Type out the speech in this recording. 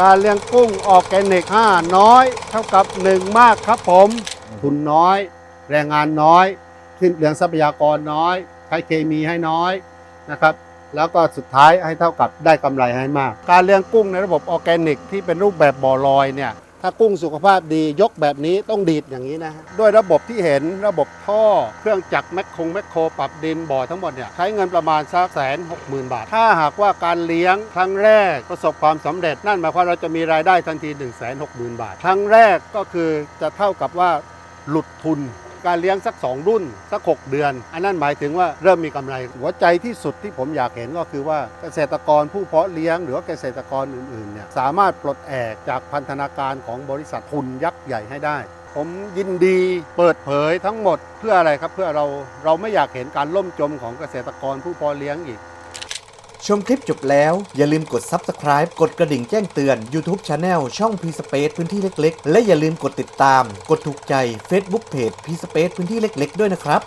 การเลี้ยงกุ้งออร์แกนิก 5 น้อย เท่ากับ 1 มากครับผมทุนน้อย แรงงานน้อยสิ้นเปลืองทรัพยากรน้อย ใช้เคมีให้น้อยนะครับ แล้วก็สุดท้ายให้เท่ากับได้กำไรให้มาก การเลี้ยงกุ้งในระบบออร์แกนิก ที่เป็นรูปแบบบ่อลอยเนี่ย ถ้ากุ้งสุขภาพดียกแบบนี้ต้องดีดอย่างนี้นะฮะด้วยระบบที่เห็นระบบท่อ เครื่องจักรแมคคงแมคโครปรับดินบ่อทั้งหมดเนี่ยใช้เงินประมาณสักแสนหกหมื่นบาท ถ้าหากว่าการเลี้ยงครั้งแรกประสบความสำเร็จนั่นหมายความว่าเราจะมีรายได้ทันที1นึ่งแสนหกหมื่นบาท ครั้งแรกก็คือจะเท่ากับว่าหลุดทุน การเลี้ยงสัก 2 รุ่น สัก 6 เดือน อันนั้นหมายถึงว่าเริ่มมีกำไร หัวใจที่สุดที่ผมอยากเห็นก็คือว่าเกษตรกรผู้เพาะเลี้ยง หรือว่าเกษตรกรอื่นๆเนี่ยสามารถปลดแอกจากพันธนาการของบริษัททุนยักษ์ใหญ่ให้ได้ผมยินดีเปิดเผยทั้งหมดเพื่ออะไรครับเพื่อเราเราไม่อยากเห็นการล่มจมของเกษตรกรผู้เพาะเลี้ยงอีก ชมคลิปจบแล้ว อย่าลืมกด Subscribe กดกระดิ่งแจ้งเตือน YouTube Channel ช่อง p s p a c e พื้นที่เล็ก ๆ และอย่าลืมกดติดตาม กดถูกใจ Facebook Page p s p a c e พื้นที่เล็ก ๆ ด้วยนะครับ